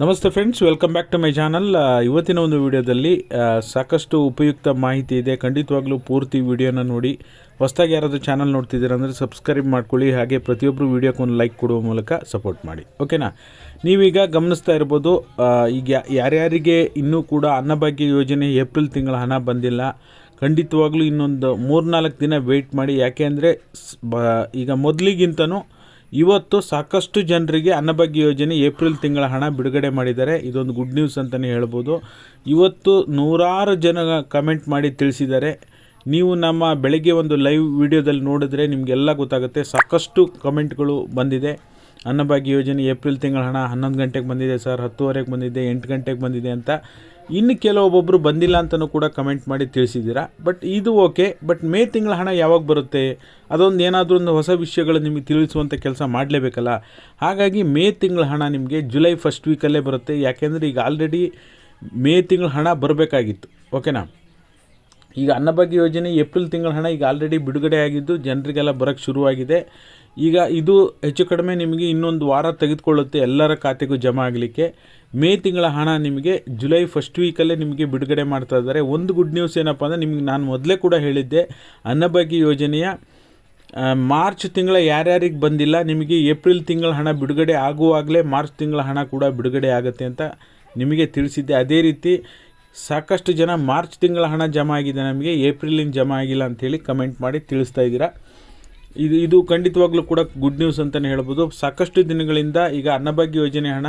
ನಮಸ್ತೆ friends welcome back to my channel ಇವತ್ತಿನ ಒಂದು ವಿಡಿಯೋದಲ್ಲಿ ಸಾಕಷ್ಟು ಉಪಯುಕ್ತ ಮಾಹಿತಿ ಇದೆ. ಖಂಡಿತವಾಗ್ಲೂ ಪೂರ್ತಿ ವಿಡಿಯೋನ ನೋಡಿ. ಹೊಸದಾಗಿ ಯಾರಾದರೂ ಚಾನಲ್ ನೋಡ್ತಿದ್ದೀರಾ ಅಂದರೆ ಸಬ್ಸ್ಕ್ರೈಬ್ ಮಾಡ್ಕೊಳ್ಳಿ. ಹಾಗೆ ಪ್ರತಿಯೊಬ್ಬರು ವಿಡಿಯೋಕ್ಕೆ ಒಂದು ಲೈಕ್ ಕೊಡುವ ಮೂಲಕ ಸಪೋರ್ಟ್ ಮಾಡಿ. ಓಕೆನಾ ನೀವೀಗ ಗಮನಿಸ್ತಾ ಇರ್ಬೋದು ಈಗ ಯಾರ್ಯಾರಿಗೆ ಇನ್ನೂ ಕೂಡ ಅನ್ನಭಾಗ್ಯ ಯೋಜನೆ ಏಪ್ರಿಲ್ ತಿಂಗಳ ಹಣ ಬಂದಿಲ್ಲ. ಖಂಡಿತವಾಗ್ಲೂ ಇನ್ನೊಂದು ಮೂರ್ನಾಲ್ಕು ದಿನ ವೆಯ್ಟ್ ಮಾಡಿ. ಯಾಕೆ ಅಂದರೆ ಈಗ ಮೊದಲಿಗಿಂತನೂ ಇವತ್ತು ಸಾಕಷ್ಟು ಜನರಿಗೆ ಅನ್ನಭಾಗ್ಯ ಯೋಜನೆ ಏಪ್ರಿಲ್ ತಿಂಗಳ ಹಣ ಬಿಡುಗಡೆ ಮಾಡಿದ್ದಾರೆ. ಇದೊಂದು ಗುಡ್ ನ್ಯೂಸ್ ಅಂತಲೇ ಹೇಳ್ಬೋದು. ಇವತ್ತು ನೂರಾರು ಜನ ಕಮೆಂಟ್ ಮಾಡಿ ತಿಳಿಸಿದ್ದಾರೆ. ನೀವು ನಮ್ಮ ಬೆಳಗ್ಗೆ ಒಂದು ಲೈವ್ ವಿಡಿಯೋದಲ್ಲಿ ನೋಡಿದ್ರೆ ನಿಮಗೆಲ್ಲ ಗೊತ್ತಾಗುತ್ತೆ. ಸಾಕಷ್ಟು ಕಮೆಂಟ್ಗಳು ಬಂದಿದೆ. ಅನ್ನಭಾಗ್ಯ ಯೋಜನೆ ಏಪ್ರಿಲ್ ತಿಂಗಳ ಹಣ ಹನ್ನೊಂದು ಗಂಟೆಗೆ ಬಂದಿದೆ ಸರ್, ಹತ್ತುವರೆಗೆ ಬಂದಿದೆ, ಎಂಟು ಗಂಟೆಗೆ ಬಂದಿದೆ ಅಂತ. ಇನ್ನು ಕೆಲವೊಬ್ಬೊಬ್ಬರು ಬಂದಿಲ್ಲ ಅಂತಲೂ ಕೂಡ ಕಮೆಂಟ್ ಮಾಡಿ ತಿಳಿಸಿದ್ದೀರಾ? ಬಟ್ ಇದು ಓಕೆ ಬಟ್ ಮೇ ತಿಂಗಳ ಹಣ ಯಾವಾಗ ಬರುತ್ತೆ? ಅದೊಂದು ಏನಾದರೂ ಒಂದು ಹೊಸ ವಿಷಯಗಳು ನಿಮಗೆ ತಿಳಿಸುವಂಥ ಕೆಲಸ ಮಾಡಲೇಬೇಕಲ್ಲ? ಹಾಗಾಗಿ ಮೇ ತಿಂಗಳ ಹಣ ನಿಮಗೆ ಜುಲೈ ಫಸ್ಟ್ ವೀಕಲ್ಲೇ ಬರುತ್ತೆ. ಯಾಕೆಂದರೆ ಈಗ ಆಲ್ರೆಡಿ ಮೇ ತಿಂಗಳ ಹಣ ಬರಬೇಕಾಗಿತ್ತು. ಓಕೆನಾ ಈಗ ಅನ್ನಭಾಗ್ಯ ಯೋಜನೆ ಏಪ್ರಿಲ್ ತಿಂಗಳ ಹಣ ಈಗ ಆಲ್ರೆಡಿ ಬಿಡುಗಡೆ ಆಗಿದ್ದು, ಜನರಿಗೆಲ್ಲ ಬರೋಕ್ಕೆ ಶುರುವಾಗಿದೆ. ಈಗ ಇದು ಹೆಚ್ಚು ಕಡಿಮೆ ನಿಮಗೆ ಇನ್ನೊಂದು ವಾರ ತೆಗೆದುಕೊಳ್ಳುತ್ತೆ ಎಲ್ಲರ ಖಾತೆಗೂ ಜಮಾ ಆಗಲಿಕ್ಕೆ. ಮೇ ತಿಂಗಳ ಹಣ ನಿಮಗೆ ಜುಲೈ ಫಸ್ಟ್ ವೀಕಲ್ಲೇ ನಿಮಗೆ ಬಿಡುಗಡೆ ಮಾಡ್ತಾ ಇದ್ದಾರೆ. ಒಂದು ಗುಡ್ ನ್ಯೂಸ್ ಏನಪ್ಪ ಅಂದರೆ ನಿಮಗೆ ನಾನು ಮೊದಲೇ ಕೂಡ ಹೇಳಿದ್ದೆ, ಅನ್ನಭಾಗ್ಯ ಯೋಜನೆಯ ಮಾರ್ಚ್ ತಿಂಗಳ ಯಾರ್ಯಾರಿಗೆ ಬಂದಿಲ್ಲ, ನಿಮಗೆ ಏಪ್ರಿಲ್ ತಿಂಗಳ ಹಣ ಬಿಡುಗಡೆ ಆಗುವಾಗಲೇ ಮಾರ್ಚ್ ತಿಂಗಳ ಹಣ ಕೂಡ ಬಿಡುಗಡೆ ಆಗುತ್ತೆ ಅಂತ ನಿಮಗೆ ತಿಳಿಸಿದ್ದೆ. ಅದೇ ರೀತಿ ಸಾಕಷ್ಟು ಜನ ಮಾರ್ಚ್ ತಿಂಗಳ ಹಣ ಜಮಾ ಆಗಿದೆ, ನಮಗೆ ಏಪ್ರಿಲಿಂದ ಜಮಾ ಆಗಿಲ್ಲ ಅಂಥೇಳಿ ಕಮೆಂಟ್ ಮಾಡಿ ತಿಳಿಸ್ತಾ ಇದ್ದೀರಾ. ಇದು ಇದು ಖಂಡಿತವಾಗ್ಲೂ ಕೂಡ ಗುಡ್ ನ್ಯೂಸ್ ಅಂತಲೇ ಹೇಳ್ಬೋದು. ಸಾಕಷ್ಟು ದಿನಗಳಿಂದ ಈಗ ಅನ್ನಭಾಗ್ಯ ಯೋಜನೆ ಹಣ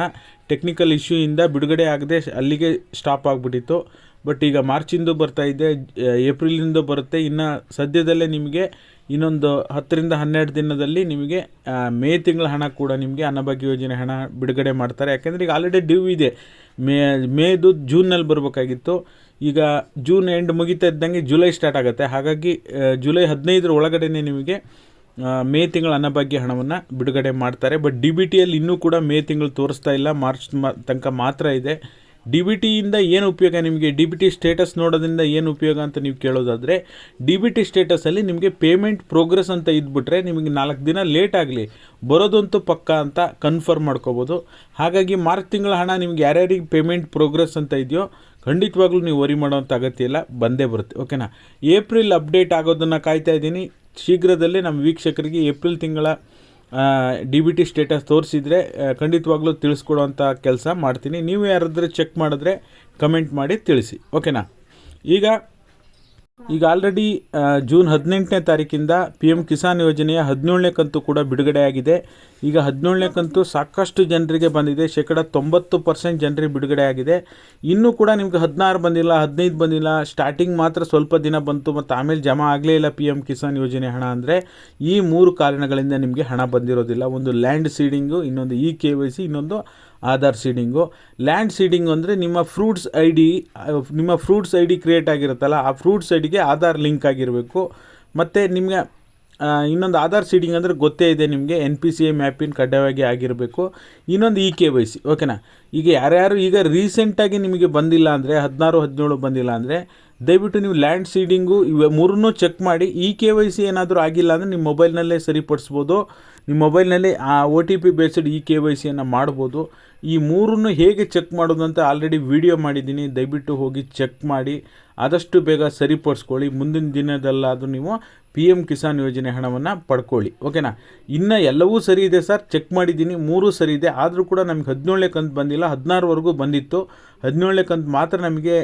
ಟೆಕ್ನಿಕಲ್ ಇಶ್ಯೂಯಿಂದ ಬಿಡುಗಡೆ ಆಗದೆ ಅಲ್ಲಿಗೆ ಸ್ಟಾಪ್ ಆಗಿಬಿಟ್ಟಿತ್ತು. ಬಟ್ ಈಗ ಮಾರ್ಚಿಂದು ಬರ್ತಾ ಇದೆ ಏಪ್ರಿಲಿಂದ ಬರುತ್ತೆ. ಇನ್ನು ಸದ್ಯದಲ್ಲೇ ನಿಮಗೆ ಇನ್ನೊಂದು ಹತ್ತರಿಂದ ಹನ್ನೆರಡು ದಿನದಲ್ಲಿ ನಿಮಗೆ ಮೇ ತಿಂಗಳ ಹಣ ಕೂಡ ನಿಮಗೆ ಅನ್ನಭಾಗ್ಯ ಯೋಜನೆ ಹಣ ಬಿಡುಗಡೆ ಮಾಡ್ತಾರೆ. ಯಾಕೆಂದರೆ ಈಗ ಆಲ್ರೆಡಿ ಡ್ಯೂ ಇದೆ. ಮೇ, ಮೇದು ಜೂನ್ನಲ್ಲಿ ಬರಬೇಕಾಗಿತ್ತು. ಈಗ ಜೂನ್ ಎಂಡ್ ಮುಗಿತಾ ಇದ್ದಂಗೆ ಜುಲೈ ಸ್ಟಾರ್ಟ್ ಆಗುತ್ತೆ. ಹಾಗಾಗಿ ಜುಲೈ ಹದಿನೈದರ ಒಳಗಡೆನೇ ನಿಮಗೆ ಮೇ ತಿಂಗಳ ಅನ್ನಭಾಗ್ಯ ಹಣವನ್ನು ಬಿಡುಗಡೆ ಮಾಡ್ತಾರೆ. ಬಟ್ ಡಿ ಬಿ ಟಿಯಲ್ಲಿ ಇನ್ನೂ ಕೂಡ ಮೇ ತಿಂಗಳು ತೋರಿಸ್ತಾ ಇಲ್ಲ. ಮಾರ್ಚ್ ತನಕ ಮಾತ್ರ ಇದೆ. ಡಿ ಬಿ ಟಿಯಿಂದ ಏನು ಉಪಯೋಗ? ನಿಮಗೆ ಡಿ ಬಿ ಟಿ ಸ್ಟೇಟಸ್ ನೋಡೋದ್ರಿಂದ ಏನು ಉಪಯೋಗ ಅಂತ ನೀವು ಕೇಳೋದಾದರೆ ಡಿ ಬಿ ಟಿ ಸ್ಟೇಟಸಲ್ಲಿ ನಿಮಗೆ ಪೇಮೆಂಟ್ ಪ್ರೋಗ್ರೆಸ್ ಅಂತ ಇದ್ಬಿಟ್ರೆ ನಿಮಗೆ ನಾಲ್ಕು ದಿನ ಲೇಟ್ ಆಗಲಿ. ಬರೋದಂತೂ ಪಕ್ಕ ಅಂತ ಕನ್ಫರ್ಮ್ ಮಾಡ್ಕೋಬೋದು. ಹಾಗಾಗಿ ಮಾರ್ಚ್ ತಿಂಗಳ ಹಣ ನಿಮ್ಗೆ ಯಾರ್ಯಾರಿಗೆ ಪೇಮೆಂಟ್ ಪ್ರೋಗ್ರೆಸ್ ಅಂತ ಇದೆಯೋ, ಖಂಡಿತವಾಗ್ಲೂ ನೀವು ವರಿ ಮಾಡೋವಂಥ ಅಗತ್ಯ ಇಲ್ಲ. ಬಂದೇ ಬರುತ್ತೆ. ಓಕೆನಾ ಏಪ್ರಿಲ್ ಅಪ್ಡೇಟ್ ಆಗೋದನ್ನು ಕಾಯ್ತಾ ಇದ್ದೀನಿ. ಶೀಘ್ರದಲ್ಲೇ ನಮ್ಮ ವೀಕ್ಷಕರಿಗೆ ಏಪ್ರಿಲ್ ತಿಂಗಳ ಡಿ ಬಿ ಟಿ ಸ್ಟೇಟಸ್ ತೋರಿಸಿದರೆ ಖಂಡಿತವಾಗ್ಲೂ ತಿಳಿಸ್ಕೊಡುವಂಥ ಕೆಲಸ ಮಾಡ್ತೀನಿ. ನೀವು ಯಾರಾದರೂ ಚೆಕ್ ಮಾಡಿದ್ರೆ ಕಮೆಂಟ್ ಮಾಡಿ ತಿಳಿಸಿ. ಓಕೆನಾ? ಈಗ ಈಗ ಆಲ್ರೆಡಿ ಜೂನ್ ಹದಿನೆಂಟನೇ ತಾರೀಕಿಂದ ಪಿ ಎಂ ಕಿಸಾನ್ ಯೋಜನೆಯ ಹದಿನೇಳನೇ ಕಂತು ಕೂಡ ಬಿಡುಗಡೆಯಾಗಿದೆ. ಈಗ ಹದಿನೇಳನೇ ಕಂತು ಸಾಕಷ್ಟು ಜನರಿಗೆ ಬಂದಿದೆ. ಶೇಕಡ ತೊಂಬತ್ತು ಪರ್ಸೆಂಟ್ ಜನರಿಗೆ ಬಿಡುಗಡೆ ಆಗಿದೆ ಇನ್ನೂ ಕೂಡ ನಿಮ್ಗೆ ಹದಿನಾರು ಬಂದಿಲ್ಲ, ಹದಿನೈದು ಬಂದಿಲ್ಲ. ಸ್ಟಾರ್ಟಿಂಗ್ ಮಾತ್ರ ಸ್ವಲ್ಪ ದಿನ ಬಂತು ಮತ್ತು ಆಮೇಲೆ ಜಮಾ ಆಗಲೇ ಇಲ್ಲ ಪಿ ಎಂ ಕಿಸಾನ್ ಯೋಜನೆ ಹಣ ಅಂದರೆ ಈ ಮೂರು ಕಾರಣಗಳಿಂದ ನಿಮಗೆ ಹಣ ಬಂದಿರೋದಿಲ್ಲ. ಒಂದು ಲ್ಯಾಂಡ್ ಸೀಡಿಂಗು ಇನ್ನೊಂದು ಇ ಕೆ ವೈ ಸಿ ಇನ್ನೊಂದು ಆಧಾರ್ ಸೀಡಿಂಗು ಲ್ಯಾಂಡ್ ಸೀಡಿಂಗು ಅಂದರೆ ನಿಮ್ಮ ಫ್ರೂಟ್ಸ್ ಐ ಡಿ ನಿಮ್ಮ ಫ್ರೂಟ್ಸ್ ಐ ಡಿ ಕ್ರಿಯೇಟ್ ಆಗಿರುತ್ತಲ್ಲ, ಆ ಫ್ರೂಟ್ಸ್ ಐ ಡಿಗೆ ಆಧಾರ್ ಲಿಂಕ್ ಆಗಿರಬೇಕು. ಮತ್ತು ನಿಮಗೆ ಇನ್ನೊಂದು ಆಧಾರ್ ಸೀಡಿಂಗ್ ಅಂದರೆ ಗೊತ್ತೇ ಇದೆ ನಿಮಗೆ ಎನ್ ಪಿ ಸಿ ಎ ಮ್ಯಾಪಿನ ಕಡ್ಡಾಯವಾಗಿ ಆಗಿರಬೇಕು. ಇನ್ನೊಂದು ಇ ಕೆ ವೈ ಸಿ ಓಕೆನಾ ಈಗ ಯಾರ್ಯಾರು ಈಗ ರೀಸೆಂಟಾಗಿ ನಿಮಗೆ ಬಂದಿಲ್ಲ ಅಂದರೆ, ಹದಿನಾರು, ಹದಿನೇಳು ಬಂದಿಲ್ಲ ಅಂದರೆ ದಯವಿಟ್ಟು ನೀವು ಲ್ಯಾಂಡ್ ಸೀಡಿಂಗು ಇವ ಮೂರನ್ನೂ ಚೆಕ್ ಮಾಡಿ, ಈ ಕೆ ವೈ ಸಿ ಏನಾದರೂ ಆಗಿಲ್ಲ ಅಂದರೆ ನಿಮ್ಮ ಮೊಬೈಲ್ನಲ್ಲೇ ಸರಿಪಡಿಸ್ಬೋದು. ನಿಮ್ಮ ಮೊಬೈಲ್ನಲ್ಲಿ ಆ O T P based e K Y ಸಿಯನ್ನು ಮಾಡ್ಬೋದು. ಈ ಮೂರನ್ನು ಹೇಗೆ ಚೆಕ್ ಮಾಡೋದು ಅಂತ ಆಲ್ರೆಡಿ ವಿಡಿಯೋ ಮಾಡಿದ್ದೀನಿ. ದಯವಿಟ್ಟು ಹೋಗಿ ಚೆಕ್ ಮಾಡಿ, ಆದಷ್ಟು ಬೇಗ ಸರಿಪಡಿಸ್ಕೊಳ್ಳಿ. ಮುಂದಿನ ದಿನದಲ್ಲಾದರೂ ನೀವು ಪಿ ಎಂ ಕಿಸಾನ್ ಯೋಜನೆ ಹಣವನ್ನು ಪಡ್ಕೊಳ್ಳಿ, ಓಕೆನಾ? ಇನ್ನು ಎಲ್ಲವೂ ಸರಿ ಇದೆ ಸರ್, ಚೆಕ್ ಮಾಡಿದ್ದೀನಿ, ಮೂರೂ ಸರಿ ಇದೆ. ಆದರೂ ಕೂಡ ನಮಗೆ ಹದಿನೇಳನೇ ಕಂತು ಬಂದಿಲ್ಲ, ಹದಿನಾರುವರೆಗೂ ಬಂದಿತ್ತು. ಹದಿನೇಳನೇ ಕಂತು ಮಾತ್ರ ನಮಗೆ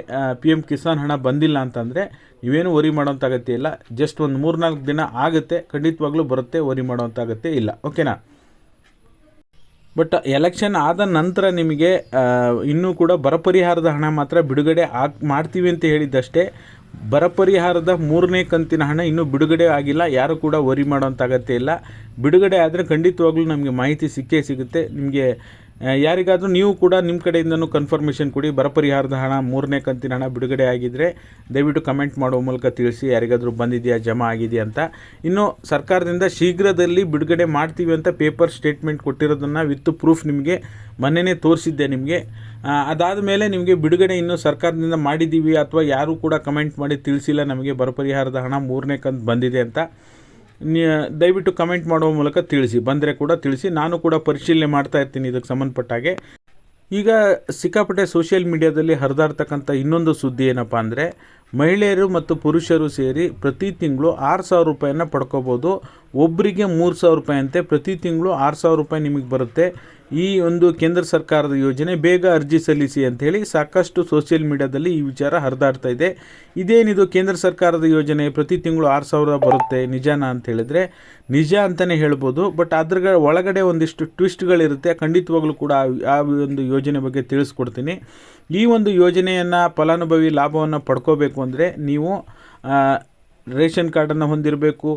ಪಿ ಎಂ ಕಿಸಾನ್ ಹಣ ಬಂದಿಲ್ಲ ಅಂತಂದರೆ ನೀವೇನು ವರಿ ಮಾಡೋಂಥ ಅಗತ್ಯ ಇಲ್ಲ. ಜಸ್ಟ್ ಒಂದು ಮೂರ್ನಾಲ್ಕು ದಿನ ಆಗುತ್ತೆ, ಖಂಡಿತವಾಗ್ಲೂ ಬರುತ್ತೆ, ವರಿ ಮಾಡೋಂಥಾಗತ್ತೆ ಅಗತ್ಯ ಇಲ್ಲ, ಓಕೆನಾ? ಬಟ್ ಎಲೆಕ್ಷನ್ ಆದ ನಂತರ ನಿಮಗೆ ಇನ್ನೂ ಕೂಡ ಬರ ಪರಿಹಾರದ ಹಣ ಮಾತ್ರ ಬಿಡುಗಡೆ ಆಗ್, ಮಾಡ್ತೀವಿ ಅಂತ ಹೇಳಿದ್ದಷ್ಟೇ. ಬರ ಪರಿಹಾರದ ಮೂರನೇ ಕಂತಿನ ಹಣ ಇನ್ನೂ ಬಿಡುಗಡೆ ಆಗಿಲ್ಲ. ಯಾರು ಕೂಡ ವರಿ ಮಾಡೋಂಥ ಅಗತ್ಯ ಇಲ್ಲ. ಬಿಡುಗಡೆ ಆದರೆ ಖಂಡಿತವಾಗ್ಲೂ ನಮಗೆ ಮಾಹಿತಿ ಸಿಕ್ಕೇ ಸಿಗುತ್ತೆ. ನಿಮಗೆ ಯಾರಿಗಾದರೂ ನೀವು ಕೂಡ ನಿಮ್ಮ ಕಡೆಯಿಂದನೂ ಕನ್ಫರ್ಮೇಷನ್ ಕೊಡಿ. ಬರ ಪರಿಹಾರದ ಹಣ, ಮೂರನೇ ಕಂತಿನ ಹಣ ಬಿಡುಗಡೆ ಆಗಿದ್ದರೆ ದಯವಿಟ್ಟು ಕಮೆಂಟ್ ಮಾಡುವ ಮೂಲಕ ತಿಳಿಸಿ. ಯಾರಿಗಾದರೂ ಬಂದಿದೆಯಾ, ಜಮಾ ಆಗಿದೆಯಾ ಅಂತ. ಇನ್ನು ಸರ್ಕಾರದಿಂದ ಶೀಘ್ರದಲ್ಲಿ ಬಿಡುಗಡೆ ಮಾಡ್ತೀವಿ ಅಂತ ಪೇಪರ್ ಸ್ಟೇಟ್ಮೆಂಟ್ ಕೊಟ್ಟಿರೋದನ್ನು ವಿತ್ ಪ್ರೂಫ್ ನಿಮಗೆ ಮೊನ್ನೆನೇ ತೋರಿಸಿದ್ದೆ ನಿಮಗೆ. ಅದಾದ ಮೇಲೆ ನಿಮಗೆ ಬಿಡುಗಡೆ ಇನ್ನೂ ಸರ್ಕಾರದಿಂದ ಮಾಡಿದ್ದೀವಿ ಅಥವಾ ಯಾರೂ ಕೂಡ ಕಮೆಂಟ್ ಮಾಡಿ ತಿಳಿಸಿಲ್ಲ, ನಮಗೆ ಬರ ಪರಿಹಾರದ ಹಣ, ಮೂರನೇ ಕಂತು ಬಂದಿದೆ ಅಂತ. ದಯವಿಟ್ಟು ಕಮೆಂಟ್ ಮಾಡುವ ಮೂಲಕ ತಿಳಿಸಿ, ಬಂದರೆ ಕೂಡ ತಿಳಿಸಿ. ನಾನು ಕೂಡ ಪರಿಶೀಲನೆ ಮಾಡ್ತಾ ಇರ್ತೀನಿ ಇದಕ್ಕೆ ಸಂಬಂಧಪಟ್ಟ ಹಾಗೆ. ಈಗ ಸಿಕ್ಕಾಪಟ್ಟೆ ಸೋಷಿಯಲ್ ಮೀಡಿಯಾದಲ್ಲಿ ಹರಿದಾಡ್ತಕ್ಕಂಥ ಇನ್ನೊಂದು ಸುದ್ದಿ ಏನಪ್ಪ ಅಂದರೆ ಮಹಿಳೆಯರು ಮತ್ತು ಪುರುಷರು ಸೇರಿ ಪ್ರತಿ ತಿಂಗಳು ಆರು ಸಾವಿರ ರೂಪಾಯಿನ ಪಡ್ಕೋಬೋದು. ಒಬ್ಬರಿಗೆ ಮೂರು ಸಾವಿರ ರೂಪಾಯಿ ಅಂತೆ ಪ್ರತಿ ತಿಂಗಳು ಆರು ಸಾವಿರ ರೂಪಾಯಿ ನಿಮಗೆ ಬರುತ್ತೆ. ಈ ಒಂದು ಕೇಂದ್ರ ಸರ್ಕಾರದ ಯೋಜನೆ ಬೇಗ ಅರ್ಜಿ ಸಲ್ಲಿಸಿ ಅಂಥೇಳಿ ಸಾಕಷ್ಟು ಸೋಷಿಯಲ್ ಮೀಡಿಯಾದಲ್ಲಿ ಈ ವಿಚಾರ ಹರಿದಾಡ್ತಾ ಇದೆ. ಇದೇನಿದು ಕೇಂದ್ರ ಸರ್ಕಾರದ ಯೋಜನೆ ಪ್ರತಿ ತಿಂಗಳು ಆರು ಸಾವಿರ ಬರುತ್ತೆ ನಿಜಾನ ಅಂತ ಹೇಳಿದ್ರೆ? ನಿಜ ಅಂತಲೇ ಹೇಳ್ಬೋದು, ಬಟ್ ಅದ್ರ ಒಳಗಡೆ ಒಂದಿಷ್ಟು ಟ್ವಿಸ್ಟ್ಗಳಿರುತ್ತೆ. ಖಂಡಿತವಾಗ್ಲೂ ಕೂಡ ಆ- ಒಂದು ಯೋಜನೆ ಬಗ್ಗೆ ತಿಳಿಸ್ಕೊಡ್ತೀನಿ. ಈ ಒಂದು ಯೋಜನೆಯನ್ನು ಫಲಾನುಭವಿ ಲಾಭವನ್ನು ಪಡ್ಕೋಬೇಕು ಅಂದರೆ ನೀವು ರೇಷನ್ ಕಾರ್ಡನ್ನು ಹೊಂದಿರಬೇಕು,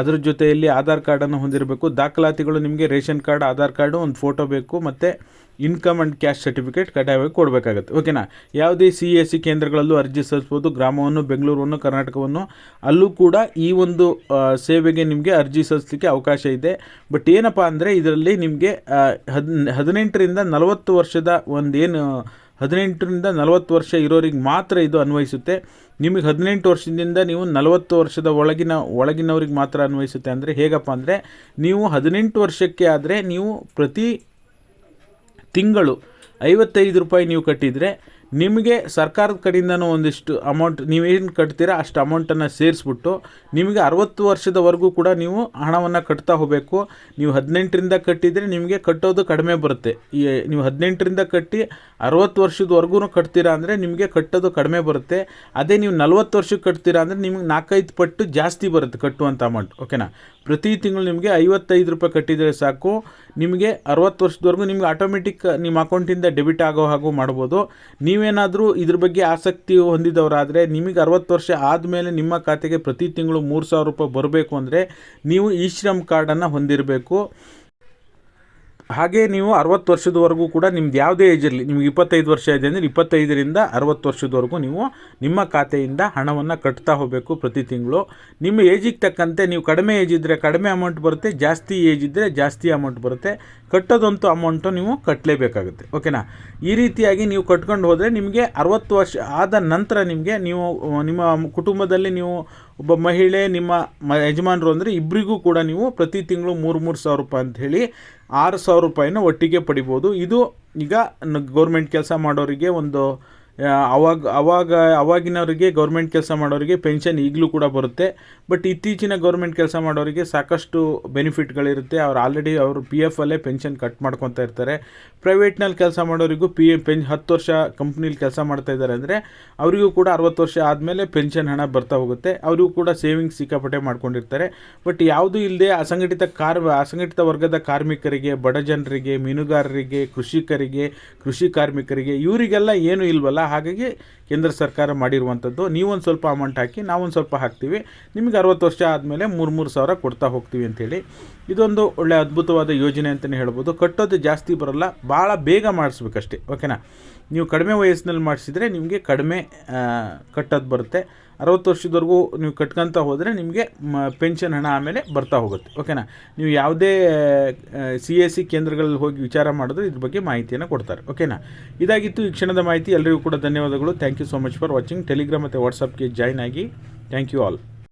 ಅದ್ರ ಜೊತೆಯಲ್ಲಿ ಆಧಾರ್ ಕಾರ್ಡನ್ನು ಹೊಂದಿರಬೇಕು, ದಾಖಲಾತಿಗಳು ನಿಮಗೆ ರೇಷನ್ ಕಾರ್ಡ್, ಆಧಾರ್ ಕಾರ್ಡು, ಒಂದು ಫೋಟೋ ಬೇಕು, ಮತ್ತು ಇನ್ಕಮ್ ಆ್ಯಂಡ್ ಕ್ಯಾಶ್ ಸರ್ಟಿಫಿಕೇಟ್ ಕಡ್ಡಾಯವಾಗಿ ಕೊಡಬೇಕಾಗತ್ತೆ. ಓಕೆನಾ ಯಾವುದೇ ಸಿ ಎಸ್ ಸಿ ಕೇಂದ್ರಗಳಲ್ಲೂ ಅರ್ಜಿ ಸಲ್ಲಿಸ್ಬೋದು ಗ್ರಾಮವನ್ನು, ಬೆಂಗಳೂರನ್ನು, ಕರ್ನಾಟಕವನ್ನು, ಅಲ್ಲೂ ಕೂಡ ಈ ಒಂದು ಸೇವೆಗೆ ನಿಮಗೆ ಅರ್ಜಿ ಸಲ್ಲಿಸಲಿಕ್ಕೆ ಅವಕಾಶ ಇದೆ. ಬಟ್ ಏನಪ್ಪ ಅಂದರೆ, ಇದರಲ್ಲಿ ನಿಮಗೆ ಹದ್, ಹದಿನೆಂಟರಿಂದ ನಲವತ್ತು ವರ್ಷದ ಒಂದೇನು ಹದಿನೆಂಟರಿಂದ ನಲವತ್ತು ವರ್ಷ ಇರೋರಿಗೆ ಮಾತ್ರ ಇದು ಅನ್ವಯಿಸುತ್ತೆ. ನಿಮಗೆ ಹದಿನೆಂಟು ವರ್ಷದಿಂದ ನೀವು ನಲವತ್ತು ವರ್ಷದ ಒಳಗಿನ, ಒಳಗಿನವ್ರಿಗೆ ಮಾತ್ರ ಅನ್ವಯಿಸುತ್ತೆ ಅಂದರೆ ಹೇಗಪ್ಪ ಅಂದರೆ ನೀವು ಹದಿನೆಂಟು ವರ್ಷಕ್ಕೆ ಆದರೆ ನೀವು ಪ್ರತಿ ತಿಂಗಳು ಐವತ್ತೈದು ರೂಪಾಯಿ ನೀವು ಕಟ್ಟಿದರೆ ನಿಮಗೆ ಸರ್ಕಾರದ ಕಡೆಯಿಂದನೂ ಒಂದಿಷ್ಟು ಅಮೌಂಟ್ ನೀವೇನು ಕಟ್ತೀರಾ ಅಷ್ಟು ಅಮೌಂಟನ್ನು ಸೇರಿಸ್ಬಿಟ್ಟು ನಿಮಗೆ ಅರವತ್ತು ವರ್ಷದವರೆಗೂ ಕೂಡ ನೀವು ಹಣವನ್ನು ಕಟ್ತಾ ಹೋಗಬೇಕು. ನೀವು ಹದಿನೆಂಟರಿಂದ ಕಟ್ಟಿದರೆ ನಿಮಗೆ ಕಟ್ಟೋದು ಕಡಿಮೆ ಬರುತ್ತೆ. ಈ ನೀವು ಹದಿನೆಂಟರಿಂದ ಕಟ್ಟಿ ಅರವತ್ತು ವರ್ಷದವರೆಗೂ ಕಟ್ತೀರಾ ಅಂದರೆ ನಿಮಗೆ ಕಟ್ಟೋದು ಕಡಿಮೆ ಬರುತ್ತೆ. ಅದೇ ನೀವು ನಲ್ವತ್ತು ವರ್ಷಕ್ಕೆ ಕಟ್ತೀರಾ ಅಂದರೆ ನಿಮಗೆ ನಾಲ್ಕೈದು ಪಟ್ಟು ಜಾಸ್ತಿ ಬರುತ್ತೆ ಕಟ್ಟುವಂಥ ಅಮೌಂಟ್ ಓಕೆನಾ ಪ್ರತಿ ತಿಂಗಳು ನಿಮಗೆ ಐವತ್ತೈದು ರೂಪಾಯಿ ಕಟ್ಟಿದರೆ ಸಾಕು. ನಿಮಗೆ ಅರವತ್ತು ವರ್ಷದವರೆಗೂ ನಿಮಗೆ ಆಟೋಮೆಟಿಕ್ ನಿಮ್ಮ ಅಕೌಂಟಿಂದ ಡೆಬಿಟ್ ಆಗೋ ಹಾಗೂ ಮಾಡ್ಬೋದು. ನೀವೇನಾದರೂ ಇದ್ರ ಬಗ್ಗೆ ಆಸಕ್ತಿ ಹೊಂದಿದವರಾದರೆ ನಿಮಗೆ ಅರವತ್ತು ವರ್ಷ ಆದಮೇಲೆ ನಿಮ್ಮ ಖಾತೆಗೆ ಪ್ರತಿ ತಿಂಗಳು ಮೂರು ಸಾವಿರ ರೂಪಾಯಿ ಬರಬೇಕು ಅಂದರೆ ನೀವು ಈ ಶ್ರಮ್ ಕಾರ್ಡನ್ನು ಹೊಂದಿರಬೇಕು. ಹಾಗೆ ನೀವು ಅರವತ್ತು ವರ್ಷದವರೆಗೂ ಕೂಡ ನಿಮ್ದು ಯಾವುದೇ ಇರಲಿ, ನಿಮ್ಗೆ ಇಪ್ಪತ್ತೈದು ವರ್ಷ ಇದೆ ಅಂದರೆ ಇಪ್ಪತ್ತೈದರಿಂದ ಅರವತ್ತು ವರ್ಷದವರೆಗೂ ನೀವು ನಿಮ್ಮ ಖಾತೆಯಿಂದ ಹಣವನ್ನು ಕಟ್ತಾ ಹೋಗಬೇಕು ಪ್ರತಿ ತಿಂಗಳು. ನಿಮ್ಮ ಏಜಿಗೆ ತಕ್ಕಂತೆ ನೀವು ಕಡಿಮೆ ಏಜ್ ಇದ್ದರೆ ಕಡಿಮೆ ಅಮೌಂಟ್ ಬರುತ್ತೆ, ಜಾಸ್ತಿ ಏಜ್ ಇದ್ದರೆ ಜಾಸ್ತಿ ಅಮೌಂಟ್ ಬರುತ್ತೆ. ಕಟ್ಟೋದಂತೂ ಅಮೌಂಟು ನೀವು ಕಟ್ಟಲೇಬೇಕಾಗುತ್ತೆ ಓಕೆನಾ ಈ ರೀತಿಯಾಗಿ ನೀವು ಕಟ್ಕೊಂಡು ಹೋದರೆ ನಿಮಗೆ ಅರವತ್ತು ವರ್ಷ ಆದ ನಂತರ ನಿಮಗೆ ನೀವು, ನಿಮ್ಮ ಕುಟುಂಬದಲ್ಲಿ ನೀವು ಒಬ್ಬ ಮಹಿಳೆ, ನಿಮ್ಮ ಮ, ಯಜಮಾನರು ಅಂದರೆ ಇಬ್ಬರಿಗೂ ಕೂಡ ನೀವು ಪ್ರತಿ ತಿಂಗಳು ಮೂರು ಮೂರು ಸಾವಿರ ರೂಪಾಯಿ ಅಂತ ಹೇಳಿ ಆರು ಸಾವಿರ ರೂಪಾಯಿನ ಒಟ್ಟಿಗೆ ಪಡಿಬೋದು. ಇದು ಈಗ ಗೌರ್ಮೆಂಟ್ ಕೆಲಸ ಮಾಡೋರಿಗೆ ಒಂದು ಅವಾಗ ಅವಾಗ, ಅವಾಗಿನವರಿಗೆ ಗೌರ್ಮೆಂಟ್ ಕೆಲಸ ಮಾಡೋರಿಗೆ ಪೆನ್ಷನ್ ಈಗಲೂ ಕೂಡ ಬರುತ್ತೆ. ಬಟ್ ಇತ್ತೀಚಿನ ಗೌರ್ಮೆಂಟ್ ಕೆಲಸ ಮಾಡೋರಿಗೆ ಸಾಕಷ್ಟು ಬೆನಿಫಿಟ್ಗಳಿರುತ್ತೆ ಅವ್ರು ಆಲ್ರೆಡಿ ಅವರು ಪಿ ಎಫ್ ಅಲ್ಲೇ ಪೆನ್ಷನ್ ಕಟ್ ಮಾಡ್ಕೊತಾ ಇರ್ತಾರೆ. ಪ್ರೈವೇಟ್ನಲ್ಲಿ ಕೆಲಸ ಮಾಡೋರಿಗೂ ಪಿ ಎ ಪೆನ್ ಹತ್ತು ವರ್ಷ ಕಂಪ್ನೀಲಿ ಕೆಲಸ ಮಾಡ್ತಾ ಇದ್ದಾರೆ ಅಂದರೆ ಅವರಿಗೂ ಕೂಡ ಅರವತ್ತು ವರ್ಷ ಆದಮೇಲೆ ಪೆನ್ಷನ್ ಹಣ ಬರ್ತಾ ಹೋಗುತ್ತೆ. ಅವರಿಗೂ ಕೂಡ ಸೇವಿಂಗ್ಸ್ ಸಿಕ್ಕಾಪಟ್ಟೆ ಮಾಡ್ಕೊಂಡಿರ್ತಾರೆ. ಬಟ್ ಯಾವುದೂ ಇಲ್ಲದೆ ಅಸಂಘಟಿತ ಕಾರ್, ಅಸಂಘಟಿತ ವರ್ಗದ ಕಾರ್ಮಿಕರಿಗೆ, ಬಡ ಜನರಿಗೆ, ಮೀನುಗಾರರಿಗೆ, ಕೃಷಿಕರಿಗೆ, ಕೃಷಿ ಕಾರ್ಮಿಕರಿಗೆ, ಇವರಿಗೆಲ್ಲ ಏನೂ ಇಲ್ವಲ್ಲ ಹಾಗಾಗಿ ಕೇಂದ್ರ ಸರ್ಕಾರ ಮಾಡಿರುವಂಥದ್ದು, ನೀವೊಂದು ಸ್ವಲ್ಪ ಅಮೌಂಟ್ ಹಾಕಿ, ನಾವೊಂದು ಸ್ವಲ್ಪ ಹಾಕ್ತೀವಿ. ನಿಮಗೆ ಅರವತ್ತು ವರ್ಷ ಆದಮೇಲೆ ಮೂರು ಮೂರು ಸಾವಿರ ಕೊಡ್ತಾ ಹೋಗ್ತೀವಿ ಅಂಥೇಳಿ ಇದೊಂದು ಒಳ್ಳೆ ಅದ್ಭುತವಾದ ಯೋಜನೆ ಅಂತಲೇ ಹೇಳ್ಬೋದು. ಕಟ್ಟೋದು ಜಾಸ್ತಿ ಬರಲ್ಲ, ಭಾಳ ಬೇಗ ಮಾಡಿಸ್ಬೇಕಷ್ಟೇ ಓಕೆನಾ ನೀವು ಕಡಿಮೆ ವಯಸ್ಸಿನಲ್ಲಿ ಮಾಡಿಸಿದರೆ ನಿಮಗೆ ಕಡಿಮೆ ಕಟ್ಟೋದು ಬರುತ್ತೆ. ಅರವತ್ತು ವರ್ಷದವರೆಗೂ ನೀವು ಕಟ್ಕೊತ ಹೋದರೆ ನಿಮಗೆ ಮ, ಪೆನ್ಷನ್ ಹಣ ಆಮೇಲೆ ಬರ್ತಾ ಹೋಗುತ್ತೆ. ಓಕೆನಾ? ನೀವು ಯಾವುದೇ ಸಿ ಎಸ್ ಸಿ ಕೇಂದ್ರಗಳಲ್ಲಿ ಹೋಗಿ ವಿಚಾರ ಮಾಡಿದ್ರೆ ಇದ್ರ ಬಗ್ಗೆ ಮಾಹಿತಿಯನ್ನು ಕೊಡ್ತಾರೆ. ಓಕೆನಾ? ಇದಾಗಿತ್ತು ಈ ಕ್ಷಣದ ಮಾಹಿತಿ. ಎಲ್ಲರಿಗೂ ಕೂಡ ಧನ್ಯವಾದಗಳು. Thank you so much for watching Telegram ಮತ್ತು ವಾಟ್ಸಪ್ಗೆ ಜಾಯ್ನ್ ಆಗಿ. Thank you all